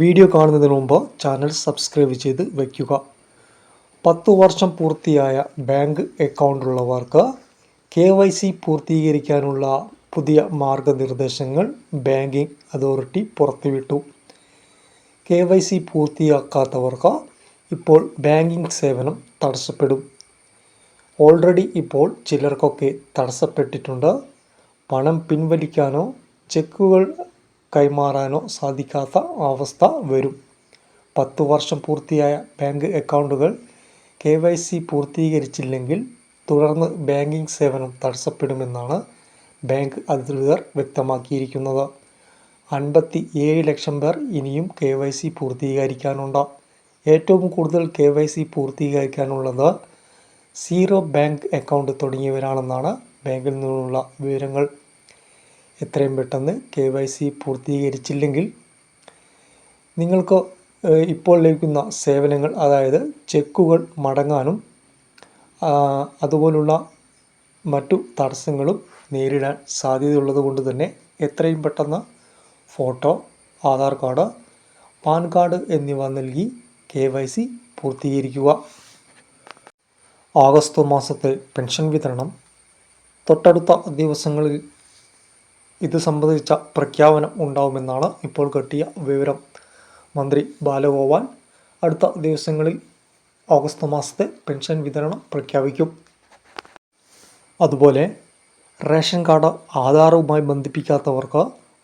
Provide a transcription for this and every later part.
Video കാണുന്നതിന് മുമ്പ് channel subscribe ചെയ്ത് വയ്ക്കുക പത്ത് വർഷം പൂർത്തിയായ ബാങ്ക് അക്കൗണ്ടുള്ളവർക്ക് കെ വൈ സി പൂർത്തീകരിക്കാനുള്ള പുതിയ മാർഗനിർദ്ദേശങ്ങൾ ബാങ്കിംഗ് അതോറിറ്റി പുറത്തുവിട്ടു. കെ വൈ സി പൂർത്തിയാക്കാത്തവർക്ക് ഇപ്പോൾ ബാങ്കിംഗ് സേവനം തടസ്സപ്പെടും. ഓൾറെഡി ഇപ്പോൾ ചിലർക്കൊക്കെ തടസ്സപ്പെട്ടിട്ടുണ്ട്. പണം പിൻവലിക്കാനോ ചെക്കുകൾ കൈമാറാനോ സാധിക്കാത്ത അവസ്ഥ വരും. പത്ത് വർഷം പൂർത്തിയായ ബാങ്ക് അക്കൗണ്ടുകൾ കെ വൈ സി പൂർത്തീകരിച്ചില്ലെങ്കിൽ തുടർന്ന് ബാങ്കിംഗ് സേവനം തടസ്സപ്പെടുമെന്നാണ് ബാങ്ക് അധികൃതർ വ്യക്തമാക്കിയിരിക്കുന്നത്. അൻപത്തി ഏഴ് ലക്ഷം പേർ ഇനിയും കെ വൈ സി പൂർത്തീകരിക്കാനുണ്ട്. ഏറ്റവും കൂടുതൽ കെ വൈ സി പൂർത്തീകരിക്കാനുള്ളത് സീറോ ബാങ്ക് അക്കൗണ്ട് തുടങ്ങിയവരാണെന്നാണ് ബാങ്കിൽ നിന്നുള്ള വിവരങ്ങൾ. എത്രയും പെട്ടെന്ന് കെ വൈ സി പൂർത്തീകരിച്ചില്ലെങ്കിൽ നിങ്ങൾക്ക് ഇപ്പോൾ ലഭിക്കുന്ന സേവനങ്ങൾ അതായത് ചെക്കുകൾ മടങ്ങാനും അതുപോലുള്ള മറ്റു തടസ്സങ്ങളും നേരിടാൻ സാധ്യതയുള്ളത് കൊണ്ട് തന്നെ എത്രയും പെട്ടെന്ന് photo Aadhaar card pan card എന്നിവ നൽകി കെ വൈ സി പൂർത്തീകരിക്കുക. ആഗസ്റ്റ് മാസത്തെ പെൻഷൻ വിതരണം. തൊട്ടടുത്ത ദിവസങ്ങളിൽ ഇത് സംബന്ധിച്ച പ്രഖ്യാപനം ഉണ്ടാവുമെന്നാണ് ഇപ്പോൾ കിട്ടിയ വിവരം. മന്ത്രി ബാലഗോപാൽ അടുത്ത ദിവസങ്ങളിൽ ഓഗസ്റ്റ് മാസത്തെ പെൻഷൻ വിതരണം പ്രഖ്യാപിക്കും. അതുപോലെ റേഷൻ കാർഡ് ആധാറുമായി ബന്ധിപ്പിക്കാത്തവർക്ക്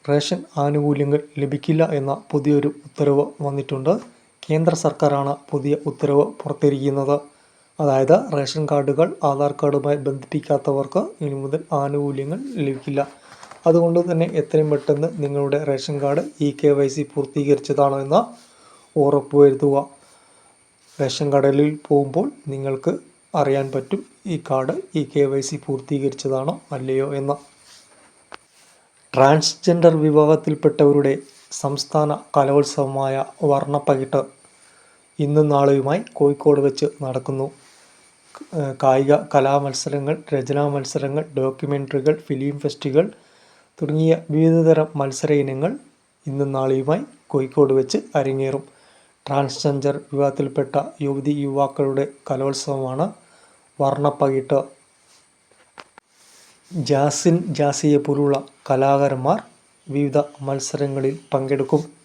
റേഷൻ ആനുകൂല്യങ്ങൾ ലഭിക്കില്ല എന്ന പുതിയൊരു ഉത്തരവ് വന്നിട്ടുണ്ട്. കേന്ദ്ര സർക്കാരാണ് പുതിയ ഉത്തരവ് പുറത്തിരിക്കുന്നത്. അതായത് റേഷൻ കാർഡുകൾ ആധാർ കാർഡുമായി ബന്ധിപ്പിക്കാത്തവർക്ക് ഇനി മുതൽ ആനുകൂല്യങ്ങൾ ലഭിക്കില്ല. അതുകൊണ്ട് തന്നെ എത്രയും പെട്ടെന്ന് നിങ്ങളുടെ ration card E K Y C പൂർത്തീകരിച്ചതാണോ ഉറപ്പ് വരുത്തുക റേഷൻ കടലിൽ പോകുമ്പോൾ നിങ്ങൾക്ക് അറിയാൻ പറ്റും ഈ card E K Y C പൂർത്തീകരിച്ചതാണോ അല്ലയോ എന്ന്. ട്രാൻസ്ജെൻഡർ വിഭാഗത്തിൽപ്പെട്ടവരുടെ സംസ്ഥാന കലോത്സവമായ വർണപ്പകിട്ട് ഇന്നും നാളെയുമായി കോഴിക്കോട് വെച്ച് നടക്കുന്നു. കായിക കലാമത്സരങ്ങൾ രചനാ മത്സരങ്ങൾ ഡോക്യുമെന്ററികൾ ഫിലിം ഫെസ്റ്റുകൾ തുടങ്ങിയ വിവിധതരം മത്സര ഇനങ്ങൾ ഇന്നും നാളെയുമായി കോഴിക്കോട് വെച്ച് അരങ്ങേറും. ട്രാൻസ്ജെൻഡർ വിഭാഗത്തിൽപ്പെട്ട യുവതി യുവാക്കളുടെ കലോത്സവമാണ് വർണപ്പകിട്ട്. ജാസിൻ ജാസിയെ പോലുള്ള കലാകാരന്മാർ വിവിധ മത്സരങ്ങളിൽ പങ്കെടുക്കും.